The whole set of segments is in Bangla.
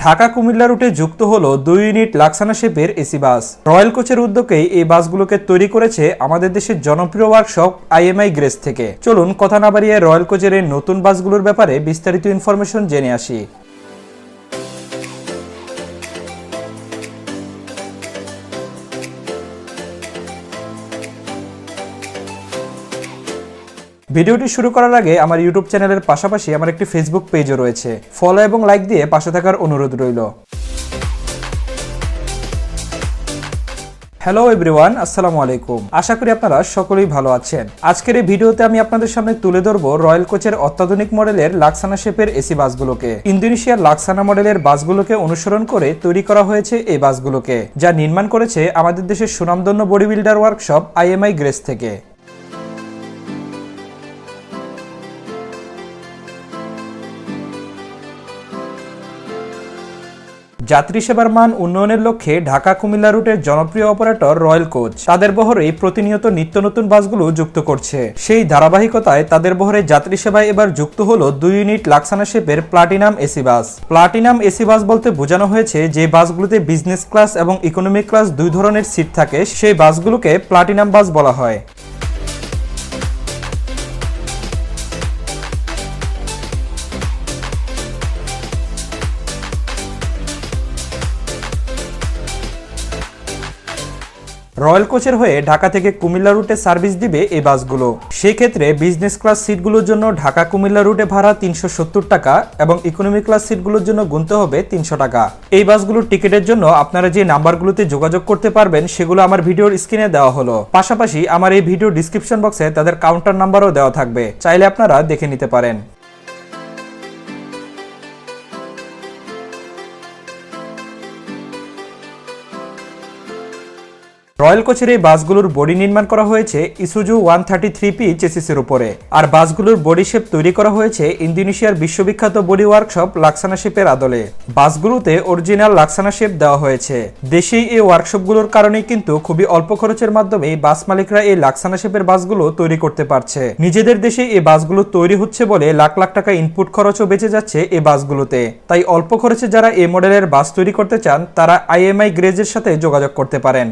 ঢাকা কুমিল্লা রুটে যুক্ত হলো দুই ইউনিট লাক্সানা শেপের এসি বাস। রয়্যাল কোচের উদ্যোগেই এই বাসগুলোকে তৈরি করেছে আমাদের দেশের জনপ্রিয় ওয়ার্কশপ আইএমআই গ্রেস থেকে। চলুন কথা না বাড়িয়ে রয়্যাল কোচের এই নতুন বাসগুলোর ব্যাপারে বিস্তারিত ইনফরমেশন জেনে আসি। ভিডিওটি শুরু করার আগে আমার ইউটিউব চ্যানেলের পাশাপাশি আমার একটি ফেসবুক পেজও রয়েছে। ফলো এবং লাইক দিয়ে পাশে থাকার অনুরোধ রইল। হ্যালো এভরিওয়ান আসসালামু আলাইকুম। আশা করি আপনারা সকলেই ভালো আছেন। আজকের এই ভিডিওতে আমি আপনাদের সামনে তুলে ধরবো রয়্যাল কোচের অত্যাধুনিক মডেলের লাক্সানা শেপের এসি বাসগুলোকে। ইন্দোনেশিয়ার লাক্সানা মডেলের বাসগুলোকে অনুসরণ করে তৈরি করা হয়েছে এই বাসগুলোকে, যা নির্মাণ করেছে আমাদের দেশের সুনামধন্য body builder workshop IMI grace থেকে। যাত্রী সেবার মান উন্নয়নের লক্ষ্যে ঢাকা কুমিল্লা রুটের জনপ্রিয় অপারেটর রয়্যাল কোচ তাদের বহরে প্রতিনিয়ত নিত্য নতুন বাসগুলো যুক্ত করছে। সেই ধারাবাহিকতায় তাদের বহরে যাত্রী সেবায় এবার যুক্ত হলো দুই ইউনিট লাক্সানা শেপের platinum AC bus. Platinum AC bus বলতে বোঝানো হয়েছে যে বাসগুলোতে বিজনেস ক্লাস এবং ইকোনমিক ক্লাস দুই ধরনের সিট থাকে, সেই বাসগুলোকে প্লাটিনাম বাস বলা হয়। রয়্যাল কোচের হয়ে ঢাকা থেকে কুমিল্লা রুটে সার্ভিস দিবে এই বাসগুলো। সেই ক্ষেত্রে বিজনেস ক্লাস সিটগুলোর জন্য ঢাকা কুমিল্লা রুটে ভাড়া তিনশো সত্তর টাকা এবং ইকোনমি ক্লাস সিটগুলোর জন্য গুনতে হবে তিনশো টাকা। এই বাসগুলোর টিকিটের জন্য আপনারা যে নাম্বারগুলোতে যোগাযোগ করতে পারবেন সেগুলো আমার ভিডিওর স্ক্রিনে দেওয়া হলো। পাশাপাশি আমার এই ভিডিও ডিসক্রিপশন বক্সে তাদের কাউন্টার নাম্বারও দেওয়া থাকবে। চাইলে আপনারা দেখে নিতে পারেন। রয়্যাল কোচের এই বাসগুলোর বডি নির্মাণ করা হয়েছে Isuzu one thirty three P চেসিসের উপরে। আর বাসগুলোর বডি শেপ তৈরি করা হয়েছে ইন্দোনেশিয়ার বিশ্ববিখ্যাত বডি ওয়ার্কশপ লাক্সানা শেপের আদলে। বাসগুলোতে অরিজিনাল লাক্সানা শেপ দেওয়া হয়েছে। দেশেই এই ওয়ার্কশপগুলোর কারণে কিন্তু খুবই অল্প খরচের মাধ্যমে বাস মালিকরা এই লাক্সানা শেপের বাসগুলো তৈরি করতে পারছে। নিজেদের দেশে এই বাসগুলো তৈরি হচ্ছে বলে লাখ লাখ টাকা ইনপুট খরচও বেঁচে যাচ্ছে এই বাসগুলোতে। তাই অল্প খরচে যারা এই মডেলের বাস তৈরি করতে চান, তারা আইএমআই গ্রেজের সাথে যোগাযোগ করতে পারেন।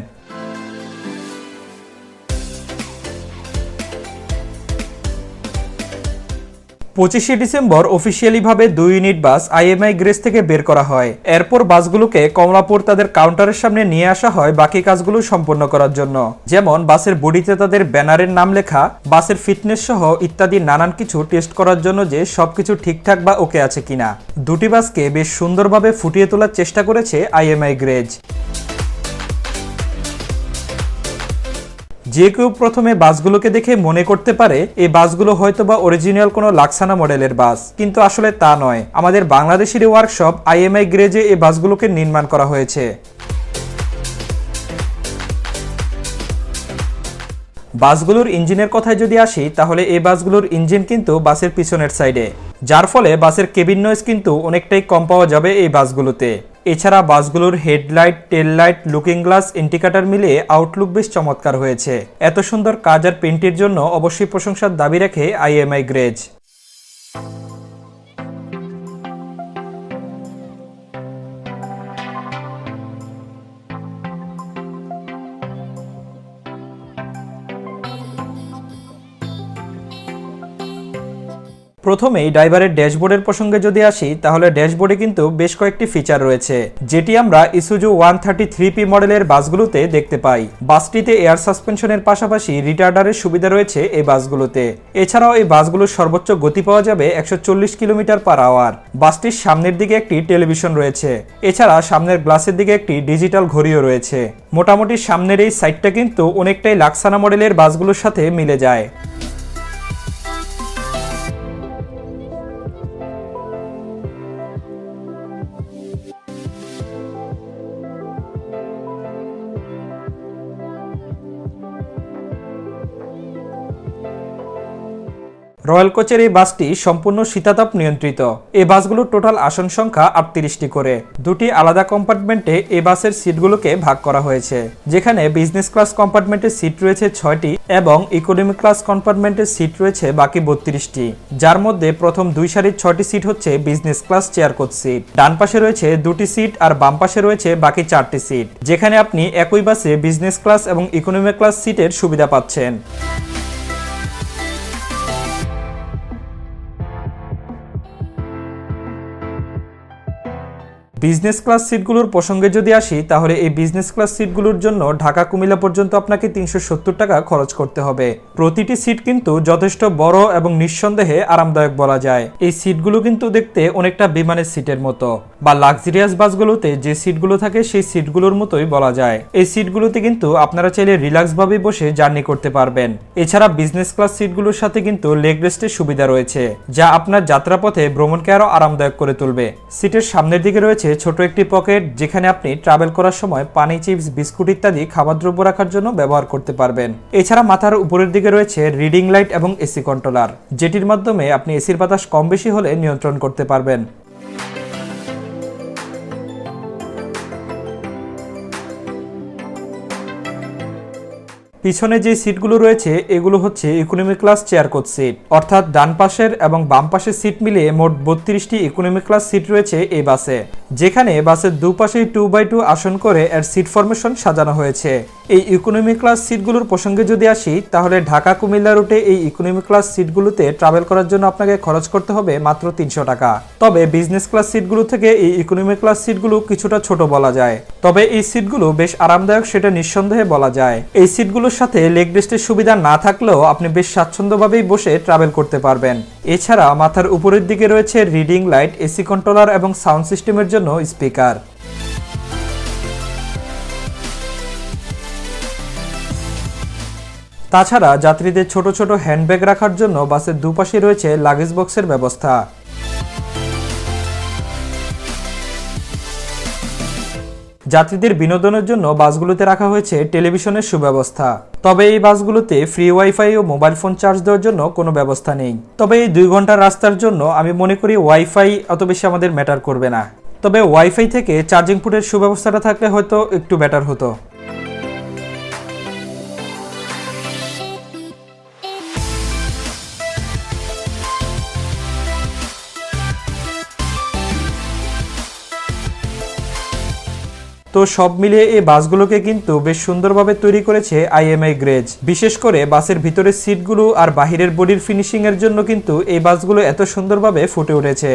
পঁচিশে ডিসেম্বর অফিসিয়ালিভাবে দুই ইউনিট বাস আইএমআই গ্রেস থেকে বের করা হয়। এরপর বাসগুলোকে কমলাপুর তাদের কাউন্টারের সামনে নিয়ে আসা হয় বাকি কাজগুলো সম্পন্ন করার জন্য। যেমন, বাসের বডিতে তাদের ব্যানারের নাম লেখা, বাসের ফিটনেস সহ ইত্যাদি নানান কিছু টেস্ট করার জন্য যে সবকিছু ঠিকঠাক বা ওকে আছে কিনা। দুটি বাসকে বেশ সুন্দরভাবে ফুটিয়ে তোলার চেষ্টা করেছে আইএমআই গ্রেজ যে কেউ প্রথমে বাসগুলোকে দেখে মনে করতে পারে, এই বাসগুলো হয়তো বা অরিজিনাল কোনো লাক্সানা মডেলের বাস। কিন্তু আসলে তা নয়। আমাদের বাংলাদেশের ওয়ার্কশপ আইএমআই গ্রেজে এই বাসগুলোকে নির্মাণ করা হয়েছে। বাসগুলোর ইঞ্জিনের কথায় যদি আসি, তাহলে এই বাসগুলোর ইঞ্জিন কিন্তু বাসের পিছনের সাইডে যার ফলে বাসের কেবিন নয়েজ কিন্তু অনেকটাই কম পাওয়া যাবে এই বাসগুলোতে। এছাড়া বাসগুলোর headlight tail light looking glass, indicator মিলিয়ে আউটলুক বেশ চমৎকার হয়েছে। এত সুন্দর কাজ আর পেন্টের জন্য অবশ্যই প্রশংসার দাবি রাখে আইএমআই গ্রেজ প্রথমেই ড্রাইভারের ড্যাশবোর্ডের প্রসঙ্গে যদি আসি, তাহলে ড্যাশবোর্ডে কিন্তু বেশ কয়েকটি ফিচার রয়েছে, যেটি আমরা Isuzu one thirty three P মডেলের বাসগুলোতে দেখতে পাই। বাসটিতে এয়ার সাসপেনশনের পাশাপাশি রিটার্ডারের সুবিধা রয়েছে এই বাসগুলোতে। এছাড়াও এই বাসগুলোর সর্বোচ্চ গতি পাওয়া যাবে একশো চল্লিশ কিলোমিটার পার আওয়ার বাসটির সামনের দিকে একটি টেলিভিশন রয়েছে। এছাড়া সামনের গ্লাসের দিকে একটি ডিজিটাল ঘড়িও রয়েছে। মোটামুটি সামনের এই সাইডটা কিন্তু অনেকটাই লাক্সানা মডেলের বাসগুলোর সাথে মিলে যায়। রয়্যাল কোচের এই বাসটি সম্পূর্ণ শীতাতাপ নিয়ন্ত্রিত। এই বাসগুলোর টোটাল আসন সংখ্যা আটত্রিশটি করে। দুটি আলাদা কম্পার্টমেন্টে এই বাসের সিটগুলোকে ভাগ করা হয়েছে, যেখানে বিজনেস ক্লাস কম্পার্টমেন্টের সিট রয়েছে ছয়টি এবং ইকোনমি ক্লাস কম্পার্টমেন্টের সিট রয়েছে বাকি বত্রিশটি। যার মধ্যে প্রথম দুই সারির ছয়টি সিট হচ্ছে business class chair coach seat. ডান পাশে রয়েছে দুটি সিট আর বাম পাশে রয়েছে বাকি চারটি সিট, যেখানে আপনি একই বাসে বিজনেস ক্লাস এবং ইকোনমি ক্লাস সিটের সুবিধা পাচ্ছেন। বিজনেস ক্লাস সিটগুলোর প্রসঙ্গে যদি আসি, তাহলে এই বিজনেস ক্লাস সিটগুলোর জন্য ঢাকা কুমিল্লা পর্যন্ত আপনাকে তিনশো সত্তর টাকা খরচ করতে হবে। প্রতিটি সিট কিন্তু যথেষ্ট বড় এবং নিঃসন্দেহে আরামদায়ক বলা যায়। এই সিটগুলো কিন্তু দেখতে অনেকটা বিমানের সিটের মতো বা লাক্সারিয়াস বাসগুলোতে যে সিটগুলো থাকে, সেই সিটগুলোর মতোই বলা যায়। এই সিটগুলোতে কিন্তু আপনারা চাইলে রিল্যাক্স ভাবে বসে জার্নি করতে পারবেন। এছাড়া বিজনেস ক্লাস সিটগুলোর সাথে কিন্তু লেগ রেস্টের সুবিধা রয়েছে, যা আপনার যাত্রাপথে ভ্রমণকে আরও আরামদায়ক করে তুলবে। সিটের সামনের দিকে রয়েছে ছোট একটি পকেট যেখানে আপনি ট্রাভেল করার সময় পানি চিপস বিস্কুট ইত্যাদি খাবার দ্রব্য রাখার জন্য ব্যবহার করতে পারবেন। এছাড়া মাথার উপরের দিকে রয়েছে রিডিং লাইট এবং এসি কন্ট্রোলার যেটির মাধ্যমে আপনি এসির বাতাস কম বেশি হলে নিয়ন্ত্রণ করতে পারবেন। পিছনে যে সিটগুলো রয়েছে, এগুলো হচ্ছে economy class chair coach seat অর্থাৎ ডান পাশের এবং বাম পাশের সিট মিলিয়ে মোট বত্রিশটি ইকোনমি ক্লাস সিট রয়েছে এই বাসে। যেখানে বাসের দুপাশেই টু বাই টু আসন করে এর সিট ফরমেশন সাজানো হয়েছে। এই ইকোনমি ক্লাস সিটগুলোর প্রসঙ্গে যদি আসি, তাহলে ঢাকা কুমিল্লা রুটে এই ইকোনমি ক্লাস সিটগুলোতে ট্রাভেল করার জন্য আপনাকে খরচ করতে হবে মাত্র তিনশো টাকা। তবে বিজনেস ক্লাস সিটগুলো থেকে এই ইকোনমি ক্লাস সিটগুলো কিছুটা ছোট বলা যায়। তবে এই সিটগুলো বেশ আরামদায়ক সেটা নিঃসন্দেহে বলা যায়। এই সিটগুলোর সাথে লেগ রেস্টের সুবিধা না থাকলেও আপনি বেশ স্বাচ্ছন্দ্যভাবেই বসে ট্রাভেল করতে পারবেন। এছাড়া মাথার উপরের দিকে রয়েছে রিডিং লাইট এসি কন্ট্রোলার এবং সাউন্ড সিস্টেমের জন্য স্পিকার তাছাড়া যাত্রীদের ছোট ছোট হ্যান্ডব্যাগ রাখার জন্য বাসের দুপাশে রয়েছে লাগেজ বক্সের ব্যবস্থা। যাত্রীদের বিনোদনের জন্য বাসগুলোতে রাখা হয়েছে টেলিভিশনের সুব্যবস্থা। তবে এই বাসগুলোতে ফ্রি ওয়াইফাই ও মোবাইল ফোন চার্জ দেওয়ার জন্য কোনো ব্যবস্থা নেই। তবে এই দুই ঘণ্টার রাস্তার জন্য আমি মনে করি ওয়াইফাই অত বেশি আমাদের ম্যাটার করবে না। তবে ওয়াইফাই থেকে চার্জিং পুটের সুব্যবস্থাটা থাকলে হয়তো একটু ব্যাটার হতো। তো সব মিলিয়ে এই বাসগুলোকে কিন্তু বেশ সুন্দরভাবে তৈরি করেছে আইএমআই গ্রেজ। বিশেষ করে বাসের ভিতরের সিটগুলো আর বাহিরের বডির ফিনিশিংয়ের জন্য কিন্তু এই বাসগুলো এত সুন্দরভাবে ফুটে উঠেছে।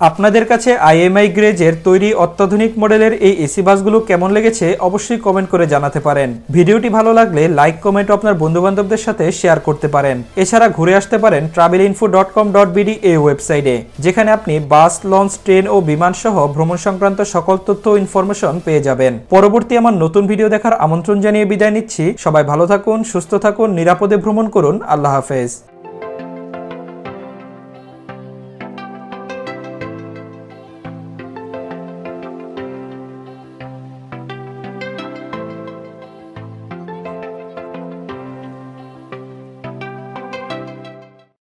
আপনাদের কাছে আইএমআই গ্রেজের তৈরি অত্যাধুনিক মডেলের এই এসি বাসগুলো কেমন লেগেছে অবশ্যই কমেন্ট করে জানাতে পারেন। ভিডিওটি ভালো লাগলে লাইক, কমেন্ট আপনার বন্ধু বান্ধবদের সাথে শেয়ার করতে পারেন। এছাড়া ঘুরে আসতে পারেন travel info dot com dot BD এই ওয়েবসাইটে, যেখানে আপনি বাস, লঞ্চ, ট্রেন ও বিমান সহ ভ্রমণ সংক্রান্ত সকল তথ্য ইনফরমেশন পেয়ে যাবেন। পরবর্তী আমার নতুন ভিডিও দেখার আমন্ত্রণ জানিয়ে বিদায় নিচ্ছি। সবাই ভালো থাকুন, সুস্থ থাকুন, নিরাপদে ভ্রমণ করুন। আল্লাহ হাফেজ।